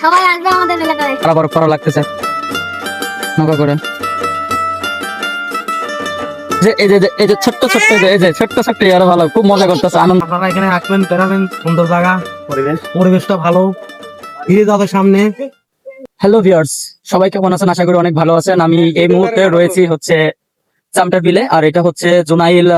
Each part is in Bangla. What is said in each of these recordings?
সবাই আসবে আমাদের এলাকায়। আবার করা লাগতেছে। নৌকা করে। যে এই যে এই যে ছোট্ট ছোট্ট এই যে- এই যে ছোট্ট ছোট্ট আরও ভালো খুব মজা করতেছে আনন্দ। আপনারা এখানে আসবেন বেড়াবেন সুন্দর জায়গা। পরিবেশ। পরিবেশটা ভালো। ফিরে যাবে সামনে। হ্যালো ভিউয়ার্স সবাই কেমন আছেন? আশা করি অনেক ভালো আছেন। আমি এই মুহূর্তে রয়েছি হচ্ছে চামটা বিলে আর এটা হচ্ছে জোনাইল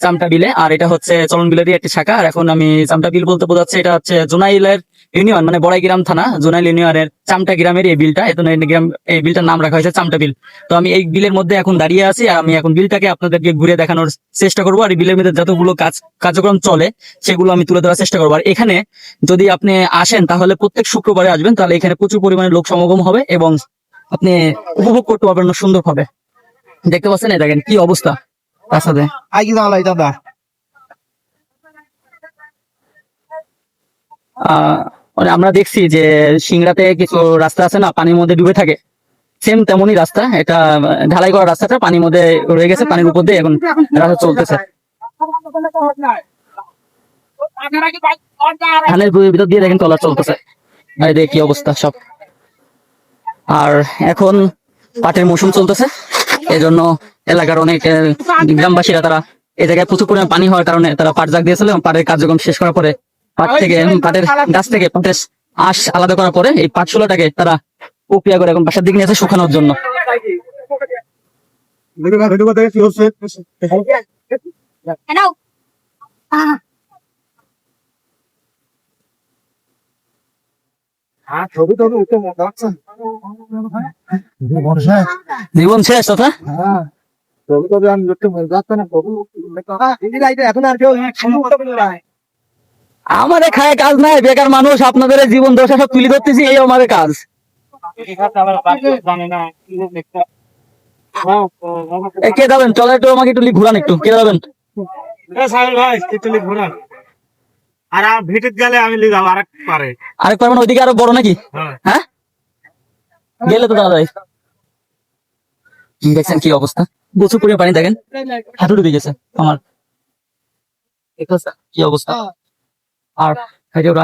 চামটা বিলে আর এটা হচ্ছে চলন বিলেরই একটি শাখা। আর এখন আমি চামটা বিল বলতে বোঝাচ্ছে এটা হচ্ছে জোনাইলের ইউনিয়ন মানে বড়াই গ্রাম থানা জোনাইল ইউনিয়নের চামটা গ্রামের এই বিলটা এত গ্রাম এই বিলটার নাম রাখা হয়েছে চামটা বিল। তো আমি এই বিলের মধ্যে এখন দাঁড়িয়ে আছি আর আমি এখন বিলটাকে আপনাদেরকে ঘুরে দেখানোর চেষ্টা করব আর এই বিলের মধ্যে যতগুলো কাজ কার্যক্রম চলে সেগুলো আমি তুলে ধরার চেষ্টা করব। আর এখানে যদি আপনি আসেন তাহলে প্রত্যেক শুক্রবারে আসবেন তাহলে এখানে প্রচুর পরিমাণে লোক সমাগম হবে এবং আপনি উপভোগ করতে পারবেন সুন্দর হবে দেখতে পাচ্ছেন এই দেখেন কি অবস্থা তার সাথে আই দাদা। আহ, আমরা দেখছি যে সিংড়াতে কিছু রাস্তা আছে না, পানির মধ্যে ডুবে থাকে। সেম তেমনই রাস্তা, এটা ঢালাই করা রাস্তাটা, পানির মধ্যে রয়ে গেছে, পানির উপর দিয়ে এখন রাস্তা চলতেছে। ধানের ভিতর দিয়ে দেখেন টলার চলতেছে। আর এদিকে কি অবস্থা সব। আর এখন পাটের মৌসুম চলতেছে এই জন্য এলাকার অনেক গ্রামবাসীরা তারা এই জায়গায় প্রচুর পরিমাণ পানি হওয়ার কারণে তারা পাট জাগ দিয়েছিল পাটের কার্যক্রম শেষ করার পরে পাট থেকে পাটের গাছ থেকে পাটের আঁশ আলাদা করার পরে এই পাটশোলাটাকে তারা প্রক্রিয়া করে এখন বাসার দিকে নিয়ে আসে শুকানোর জন্য। হ্যাঁ বর্ষা জীবন শেষ হ্যাঁ। লাইটে এখন আর কেউ আমাদের খায় কাজ নাই বেকার মানুষ আপনাদের জীবন দশা সব তুলে ধরতেছি এই আমাদের কাজ। কে যাবেন? চলে একটু আমাকে একটু ঘুরান একটু। কে যাবেন? আর ভিটিত গেলে আমি লিগাম আর পারে। আরেক পারবেন ওইদিকে আরও বড় নাকি? হ্যাঁ। হ্যাঁ? গেলে তো দাদা দেখছেন কি অবস্থা? প্রচুর পরিমাণ পানি দেখেন। হাঁটু ডুবে গেছে আমার। কি অবস্থা? আর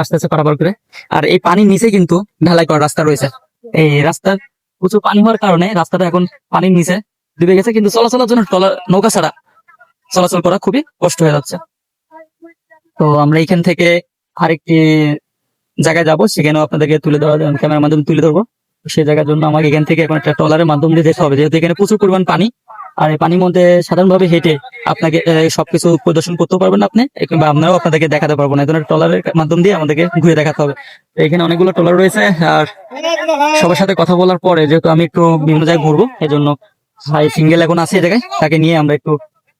আস্তে আস্তে পারাপার করে। আর এই পানির নিচে কিন্তু ঢালাই করা রাস্তা রয়েছে। এই রাস্তার প্রচুর পানি হওয়ার কারণে রাস্তাটা এখন পানির নিচে ডুবে গেছে, কিন্তু চলাচলের জন্য নৌকা ছাড়া চলাচল করা খুবই কষ্ট হয়ে যাচ্ছে। তো আমরা এখান থেকে আরেকটি জায়গায় যাব, সেখানেও আপনাদেরকে তুলে ধরা ক্যামেরার মাধ্যমে তুলে ধরবো। সেই জায়গার জন্য আমাকে এখান থেকে এখন একটা ট্রলারের মাধ্যম যেতে হবে, যেহেতু এখানে প্রচুর পরিমাণ পানি। আর এই পানির মধ্যে সাধারণভাবে হেঁটে আপনাকে সবকিছু প্রদর্শন করতে পারবেন আপনি কিংবা আপনারাও আপনাদেরকে দেখাতে পারব না। এই ধরনের ট্রলারের মাধ্যম দিয়ে আমাদেরকে ঘুরে দেখাতে হবে। এখানে অনেকগুলো ট্রলার রয়েছে, আর সবার সাথে কথা বলার পরে যেহেতু আমি একটু বিভিন্ন জায়গায় ঘুরবো এই জন্য ভাই সিঙ্গেল এখন আছে এই জায়গায়, তাকে নিয়ে আমরা একটু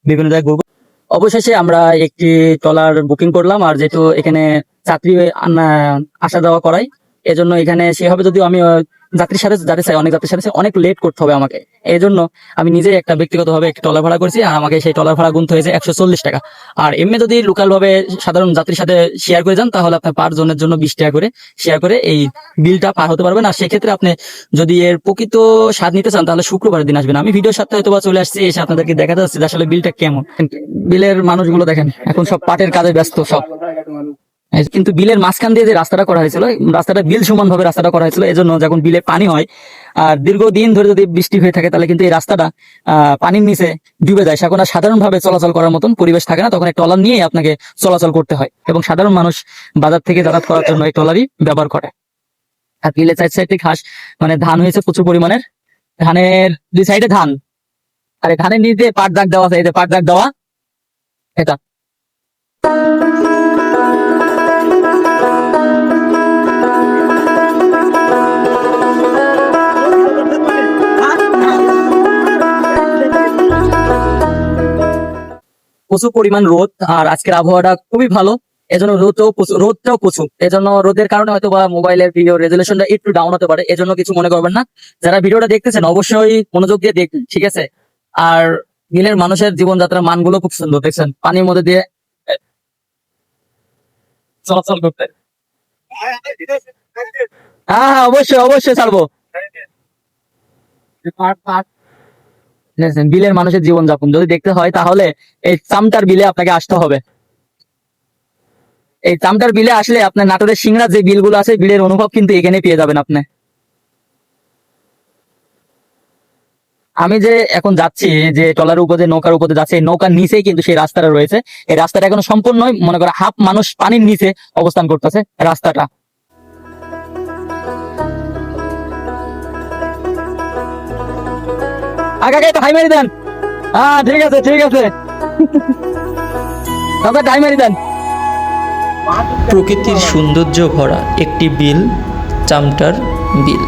বিভিন্ন জায়গায় ঘুরবো। অবশেষে আমরা একটি ট্রলার বুকিং করলাম, আর যেহেতু এখানে চাকরি আসা যাওয়া করাই, এজন্য এখানে সেভাবে যদিও আমি যাত্রীর সাথে যাতে চাই, অনেক যাত্রীর সাথে অনেক লেট করতে হবে আমাকে। এই জন্য আমি নিজে একটা ব্যক্তিগতভাবে একটি ট্রলার ভাড়া করছি, আর আমাকে সেই ট্রলার ভাড়া গুনতে হয়েছে একশো চল্লিশ টাকা। আর এমনি যদি লোকাল ভাবে সাধারণ যাত্রীর সাথে শেয়ার করে যান, তাহলে আপনার পার জনের জন্য বিশ টাকা করে শেয়ার করে এই বিলটা পার হতে পারবেন। আর সেক্ষেত্রে আপনি যদি এর প্রকৃত স্বাদ নিতে চান, তাহলে শুক্রবারের দিন আসবেন। আমি ভিডিওর সাথে হয়তো বা চলে আসছি, এসে আপনাদেরকে দেখাতে যে আসলে বিলটা কেমন। বিলের মানুষগুলো দেখেন, এখন সব পাটের কাজে ব্যস্ত সব। কিন্তু বিলের মাঝখান দিয়ে যে রাস্তাটা করা হয়েছিল, রাস্তাটা বিল সমান ভাবে রাস্তাটা করা হয়েছিল এই জন্য যখন বিলে পানি হয়, আর দীর্ঘদিন ধরে যদি বৃষ্টি হয়ে থাকে, তাহলে কিন্তু এই রাস্তাটা পানির নিচে ডুবে যায়। সেখন আর সাধারণ ভাবে চলাচল করার মতন পরিবেশ থাকে না, তখন এই ট্রলার নিয়ে আপনাকে চলাচল করতে হয়। এবং সাধারণ মানুষ বাজার থেকে যাতায়াত করার জন্য এই ট্রলারই ব্যবহার করে। আর বিলের সাইড সাইডে ঘাস মানে ধান হয়েছে প্রচুর পরিমাণের। ধানের, দুই সাইডে ধান। আর ধানের নিচে পাট দাগ দেওয়া পাট দাগ দেওয়া, এটা। প্রচুর পরিমাণ রোদ, আর আজকের আবহাওয়াটা খুবই ভালো। এজন্য প্রচুর- রোদটাও প্রচুর। এজন্য রোদের কারণে হয়তো বা মোবাইলের ভিডিও রেজুলেশনটা একটু ডাউন হতে পারে। এজন্য কিছু মনে করবেন না। যারা ভিডিওটা দেখতেছেন, অবশ্যই মনোযোগ দিয়ে দেখবেন, ঠিক আছে? আর বিলের মানুষের জীবনযাত্রার মানগুলো খুব সুন্দর, দেখছেন? পানির মধ্যে দিয়ে, চলাচল করতে। হ্যাঁ হ্যাঁ অবশ্যই অবশ্যই ছাড়বো। বিলের মানুষের জীবনযাপন। যদি দেখতে হয়, তাহলে এই চামটার বিলে আপনাকে আসতে হবে। এই চামটার বিলে আসলে আপনার নাটোরের সিংড়া যে বিলগুলো আছে, বিলের অনুভব কিন্তু এখানে পেয়ে যাবেন আপনি। আমি যে এখন যাচ্ছি, যে টলার উপরে যে নৌকার উপরে যাচ্ছে নৌকার নিচেই কিন্তু সেই রাস্তাটা রয়েছে। এই রাস্তাটা এখন সম্পূর্ণ মনে করো হাফ মানুষ পানির নিচে অবস্থান করতেছে রাস্তাটা। আগে তো হাই মারি দেন। হ্যাঁ ঠিক আছে ঠিক আছে। তবে হাই মারি দেন। প্রকৃতির সৌন্দর্য ভরা একটি বিল, চামটার বিল।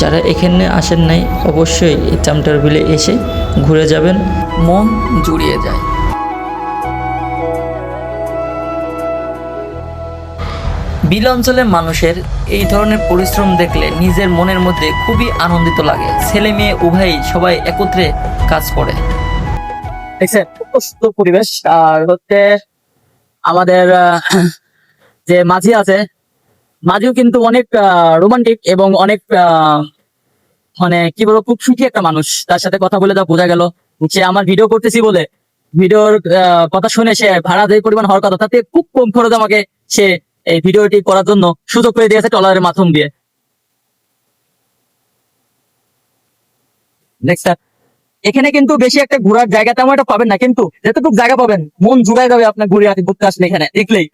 যারা এখানে আসেন নাই, অবশ্যই এই চামটার বিলে এসে ঘুরে যাবেন, মন জুড়িয়ে যায়। বিল অঞ্চলের মানুষের এই ধরনের পরিশ্রম দেখলে নিজের মনের মধ্যে খুবই আনন্দিত লাগে। ছেলে মেয়ে উভয়ই সবাই একত্রে কাজ করে। দেখছেন পরিবেশ। আর হচ্ছে আমাদের যে মাঝি আছে, মাঝিও কিন্তু অনেক রোমান্টিক এবং অনেক মানে কি বলব, খুব সুখী একটা মানুষ। তার সাথে কথা বলে যা বোঝা গেল সে আমার ভিডিও করতেছি বলে। ভিডিওর কথা শুনে সে ভাড়া যে পরিমাণ হওয়ার কথা তাতে খুব কম খরচ আমাকে সে এই ভিডিওটি করার জন্য সুযোগ করে দিয়েছে টলারের মাধ্যম দিয়ে। এখানে কিন্তু বেশি একটা ঘোরার জায়গা তেমন একটা পাবেন না, কিন্তু যেটুকু জায়গা পাবেন, মন জুড়াই যাবে আপনার ঘুরে আসি ঘুরতে আসলে এখানে, দেখলেই।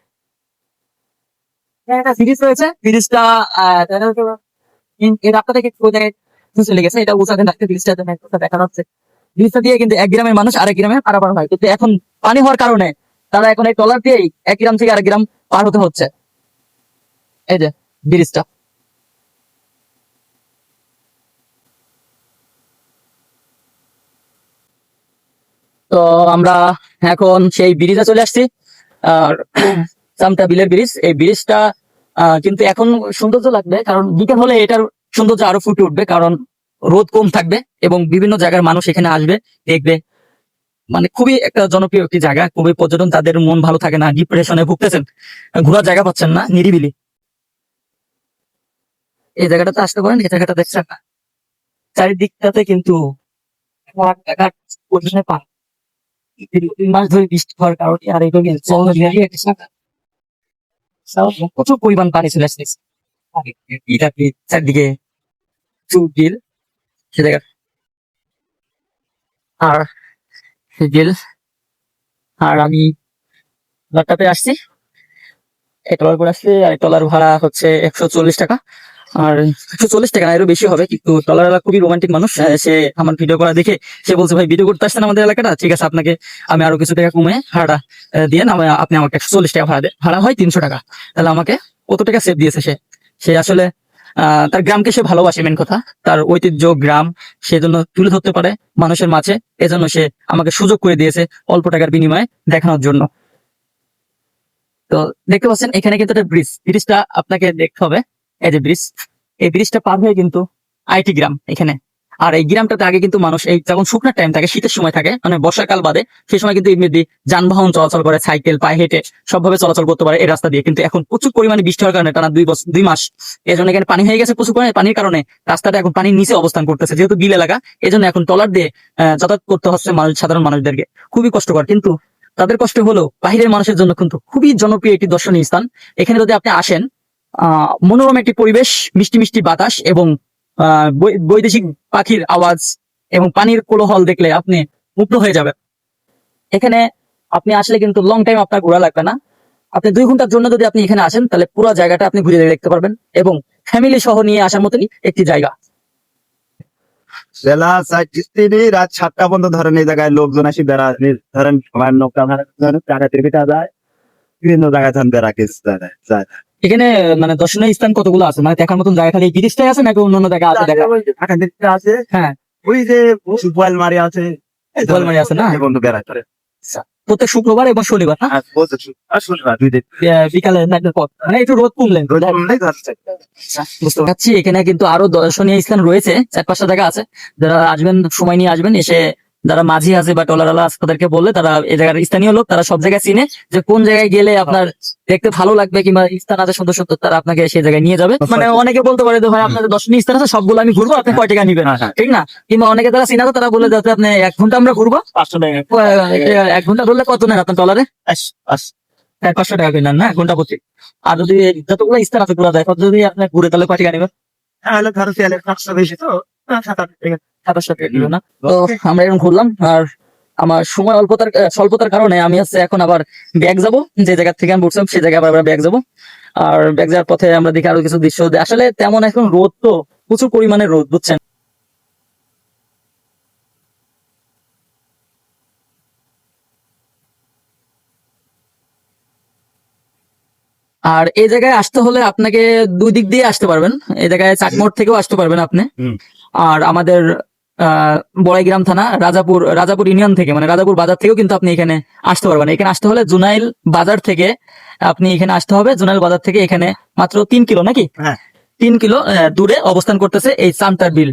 হয় তারা এখন এই ট্রলার দিয়েই এক গ্রাম থেকে আরেক গ্রাম পার হতে হচ্ছে। এই যে, ব্রিজটা। তো আমরা এখন সেই ব্রিজে চলে আসছি। আর চামটা বিলের ব্রিজ। এই ব্রিজটা কিন্তু এখন সৌন্দর্য লাগবে, কারণ বিকেল হলে এটার সৌন্দর্য আরও ফুটে উঠবে, কারণ রোদ কম থাকবে এবং বিভিন্ন জায়গার মানুষ এখানে আসবে, দেখবে। মানে খুবই একটা জনপ্রিয় একটি জায়গা, খুবই পর্যটন, তাদের মন ভালো থাকে না ডিপ্রেশনে ভুগতেছেন। ঘোরার জায়গা পাচ্ছেন না, নিরিবিলি। এই জায়গাটাতে আসতে পারেন, এই জায়গাটা দেখছেন না। চারিদিকটাতে কিন্তু বৃষ্টি হওয়ার আর প্রচুর পরিমাণ চলে বিল আর বিল আর আমি আসছি। এক টলার করে আসছি, আর টলার ভাড়া হচ্ছে একশো চল্লিশ টাকা। আর একশো চল্লিশ টাকা এরও বেশি হবে কিন্তু টলার খুবই রোমান্টিক মানুষ সে আমার ভিডিও করা দেখে সে বলছে ভাই ভিডিও করতে আসছেন আমাদের এলাকাটা? ঠিক আছে আপনাকে আমি আরও কিছু টাকা কমে আহ, দিয়ে আপনি আমাকে একশো চল্লিশ টাকা ভাড়া দেন ভাড়া হয় তিনশো টাকা। তাহলে আমাকে কত টাকা সেভ দিয়েছে সে? সে আসলে তার গ্রামকে সে ভালোবাসে মেন কথা। তার ঐতিহ্য গ্রাম সেজন্য তুলে ধরতে পারে মানুষের মাঝে এজন্য সে আমাকে সুযোগ করে দিয়েছে অল্প টাকার বিনিময়ে দেখানোর জন্য। তো দেখতে পাচ্ছেন এখানে কিন্তু একটা ব্রিজ ব্রিজটা আপনাকে দেখতে হবে। এই যে ব্রিজ এই ব্রিজটা পার হয়ে কিন্তু আইটি গ্রাম এখানে। আর এই গ্রামটাতে আগে কিন্তু মানুষ এই যখন শুকনার টাইম থাকে, শীতের সময় থাকে মানে বর্ষাকাল বাদে, সেই সময় কিন্তু এমনি যানবাহন চলাচল করে সাইকেল পায়ে হেঁটে সবভাবে চলাচল করতে পারে এই রাস্তা দিয়ে। কিন্তু এখন প্রচুর পরিমাণে বৃষ্টি হওয়ার কারণে টানা দুই বছর দুই মাস এই জন্য এখানে পানি হয়ে গেছে প্রচুর পরিমাণে। পানির কারণে রাস্তাটা এখন পানির নিচে অবস্থান করতেছে, যেহেতু বিল এলাকা এই জন্য এখন টলার দিয়ে যাতায়াত করতে হচ্ছে মানুষ সাধারণ মানুষদেরকে। খুবই কষ্টকর। কিন্তু তাদের কষ্ট হলো বাহিরের মানুষের জন্য কিন্তু খুবই জনপ্রিয় একটি দর্শনীয় স্থান। এখানে যদি আপনি আসেন মনোরম একটি পরিবেশ, মিষ্টি মিষ্টি বাতাস এবং বৈদেশিক পাখির আওয়াজ এবং পানির কোলাহল দেখলে আপনি মুগ্ধ হয়ে যাবেন। এখানে আপনি আসলে কিন্তু লং টাইম আপনার ঘোরা লাগবে না। আপনি দুই ঘণ্টার জন্য যদি আপনি এখানে আসেন, তাহলে পুরো জায়গাটা আপনি ঘুরে দেখতে পারবেন এবং ফ্যামিলি সহ নিয়ে আসার মতনই একটি জায়গা। বিভিন্ন জায়গায় ধরেন বেড়া কেস যায়। এখানে মানে দর্শনীয় স্থান কতগুলো আছে? মানে দেখার মতন জায়গা খালি ব্রিজটাই আছে নাকি অন্যান্য জায়গা আছে দেখা? আছে। হ্যাঁ। ওই যে সুপাল মারি আছে। এই ধরেন বোয়ালমারি আছে না? বন্ধু বেড়ায় ধরে প্রত্যেক শুক্রবার এবং শনিবার আহ, বিকালে মানে একটু রোদ কমলেন ধরছে বুঝতে পারছি। এখানে কিন্তু আরও দর্শনীয় স্থান রয়েছে। চার পাঁচটা জায়গা আছে। যারা আসবেন সময় নিয়ে আসবেন এসে যারা মাঝি আছে বা টলারালা আছে তাদেরকে বললে তারা এই জায়গার স্থানীয় লোক তারা সব জায়গায় চিনে যে কোন জায়গায় গেলে আপনার দেখতে ভালো লাগবে কিংবা স্থান আছে সুন্দর সুন্দর তারা আপনাকে সেই জায়গায় নিয়ে যাবে। মানে অনেকে বলতে পারে যে ভাই আপনাদের দর্শনীয় স্থান আছে সবগুলো আমি ঘুরবো আপনি কয় টাকা নিবেন? হ্যাঁ, হ্যাঁ। ঠিক না? কিংবা অনেকে তারা চিনা তো তারা বলে যাতে আপনি এক ঘণ্টা আমরা ঘুরবো। পাঁচশো টাকা। এক ঘণ্টা ধরলে কত নেন আপনার টলারে? পাঁচশো টাকা কিনেন না? এক ঘণ্টা প্রতি। আর যদি যতগুলো স্থান আছে ঘোরা যায় যদি আপনি ঘুরে তাহলে কয় টাকা নেবেন? তাহলে ধরো খরচা বেশি তো। দিল না। তো আমরা এরকম ঘুরলাম আর আমার সময় অল্পতার স্বল্পতার কারণে আমি হচ্ছে এখন আবার ব্যাগ যাব যে জায়গা থেকে আমি বলছিলাম সেই জায়গায় আবার ব্যাগ যাব। আর ব্যাগ যাওয়ার পথে আমরা দেখি আরও কিছু দৃশ্য। আসলে তেমন এখন রোদ তো প্রচুর পরিমাণে রোদ বুঝছেন? আর এই জায়গায় আসতে হলে আপনাকে দুই দিক দিয়ে আসতে পারবেন। এই জায়গায় চাকমোড় থেকেও আসতে পারবেন আপনি। আর আমাদের বড়াইগ্রাম থানা রাজাপুর রাজাপুর ইউনিয়ন থেকে মানে রাজাপুর বাজার থেকেও কিন্তু আপনি এখানে আসতে পারবেন। এখানে আসতে হলে জুনাইল বাজার থেকে আপনি এখানে আসতে হবে। জুনাইল বাজার থেকে এখানে মাত্র তিন কিলো নাকি? হ্যাঁ। তিন কিলো দূরে অবস্থান করতেছে এই চামটার বিল।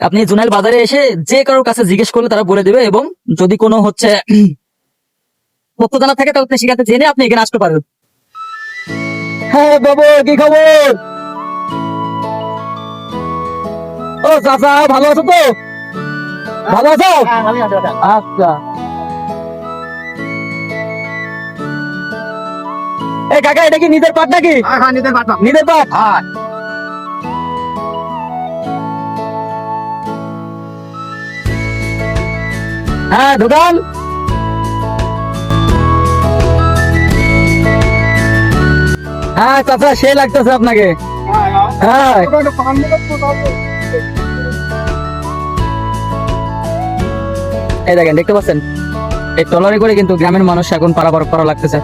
আপনি জুনাইল বাজারে এসে যে কারোর কাছে জিজ্ঞেস করলে তারা বলে দেবে এবং যদি কোনো হচ্ছে তথ্য জানা থাকে তাহলে সেখানে জেনে আপনি এখানে আসতে পারবেন। হ্যাঁ বাবু কি খবর? ও চাচা ভালো আছো তো? ভালো আছো? আচ্ছা। এই কাকা এটা কি নিজের পাট নাকি? নিজের পাট হ্যাঁ দোকান? হ্যাঁ চাচা সে লাগতেছে আপনাকে। হ্যাঁ। এই দেখেন, দেখতে পাচ্ছেন? এই ট্রলারে করে কিন্তু গ্রামের মানুষ এখন পারাপার করা লাগতেছে।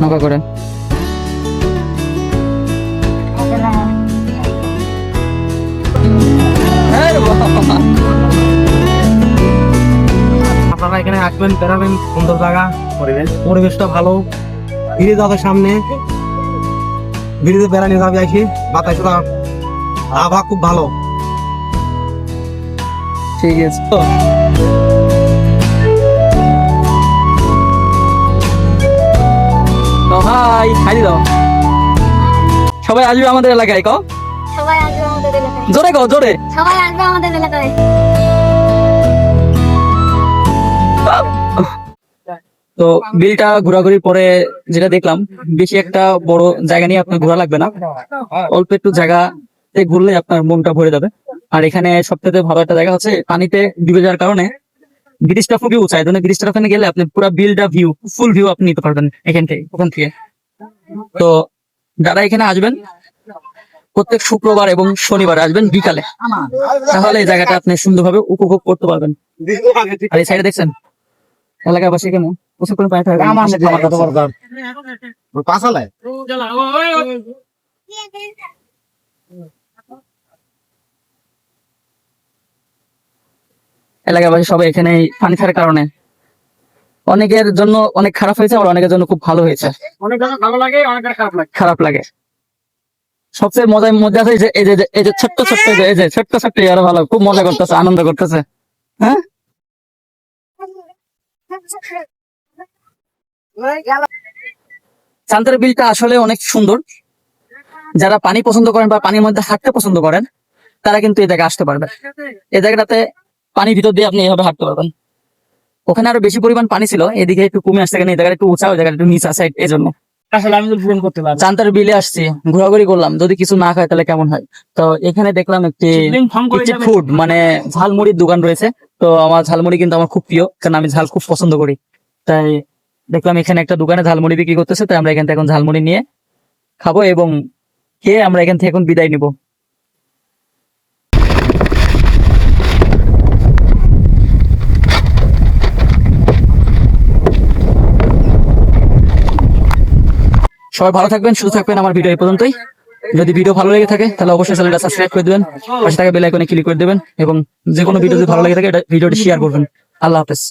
নৌকা করে। আপনারা এখানে আসবেন, বেড়াবেন, সুন্দর জায়গা, পরিবেশ। পরিবেশটা ভালো। ব্রিজ আছে সামনে। ব্রিজে বেড়ানি যাবে আসি বাতাসটা আবহাওয়া খুব ভালো। ঠিক আছে। ভাই খাই দাও। সবাই আসবে আমাদের এলাকায় কও সবাই আসবে আমাদের এলাকায়। জোরে কও জোরে। সবাই আসবে আমাদের এলাকায়। তো বিলটা ঘোরাঘুরির পরে যেটা দেখলাম, বেশি একটা বড় জায়গা নিয়ে আপনার ঘোরা লাগবে না। অল্প একটু জায়গা ঘুরলে আপনার মনটা ভরে যাবে। আর এখানে সবথেকে ভালো একটা জায়গা হচ্ছে পানিতে ডুবে যাওয়ার কারণে ব্রিজটা খুবই উঁচা, এই ব্রিজটার ওখানে গেলে আপনি পুরো বিলটা ভিউ ফুল ভিউ আপনি নিতে পারবেন এখান থেকে, ওখান থেকে। তো যারা এখানে আসবেন, প্রত্যেক শুক্রবার এবং শনিবার আসবেন বিকালে, তাহলে এই জায়গাটা আপনি সুন্দরভাবে উপভোগ করতে পারবেন। আর এই সাইডে দেখছেন? এলাকার পাশে কেন? প্রচুর করে পানি থাকে আমার গাছ। পাশালায় এলাকার পাশে সবাই এখানে পানি খাওয়ার কারণে। অনেকের জন্য অনেক খারাপ হয়েছে আর অনেকের জন্য খুব ভালো হয়েছে। অনেক ভালো লাগে অনেক খারাপ লাগে। খারাপ লাগে। সবচেয়ে মজার মধ্যে আছে এই যে এই যে এই যে ছোট্ট ছোট্ট এই যে ছোট্ট ছোট্ট আরও ভালো খুব মজা করতেছে আনন্দ করতেছে। হ্যাঁ? চান্তার বিলটা আসলে অনেক সুন্দর। যারা পানি পছন্দ করেন বা পানির মধ্যে হাঁটতে পছন্দ করেন, তারা কিন্তু এই জায়গায় আসতে পারবে এই জায়গাটাতে পানির ভিতর দিয়ে আপনি এভাবে হাঁটতে পারবেন। ওখানে আরও বেশি পরিমাণ পানি ছিল, এদিকে একটু কমে আসতে কেন এই জায়গাটা একটু উঁচা, ওই জায়গাটা একটু নিচা সাইড এই জন্য। আসলে আমি পূরণ করতে পারব। চান্তার বিলে আসছি ঘোরাঘুরি করলাম। যদি কিছু না খায় তাহলে কেমন হয়? তো এখানে দেখলাম একটি ফোন করে স্ট্রিট ফুড মানে ঝালমুড়ির দোকান রয়েছে। তো আমার ঝালমুড়ি কিন্তু আমার খুব প্রিয় কারণ আমি ঝাল খুব পছন্দ করি। তাই দেখলাম এখানে একটা দোকানে ঝালমুড়ি বিক্রি করতেছে তাই আমরা এখান থেকে এখন ঝালমুড়ি নিয়ে খাব এবং খেয়ে আমরা এখান থেকে এখন বিদায় নিব। সবাই ভালো থাকবেন, সুস্থ থাকবেন। আমার ভিডিও এই পর্যন্তই। যদি ভিডিও ভালো লেগে থাকে, তাহলে অবশ্যই চ্যানেলটা সাবস্ক্রাইব করে দেবেন। পাশে থাকা বেল আইকনে ক্লিক করে দেবেন এবং যে কোনো ভিডিও যদি ভালো লেগে থাকে, এটা ভিডিওটি শেয়ার করবেন। আল্লাহ হাফেজ।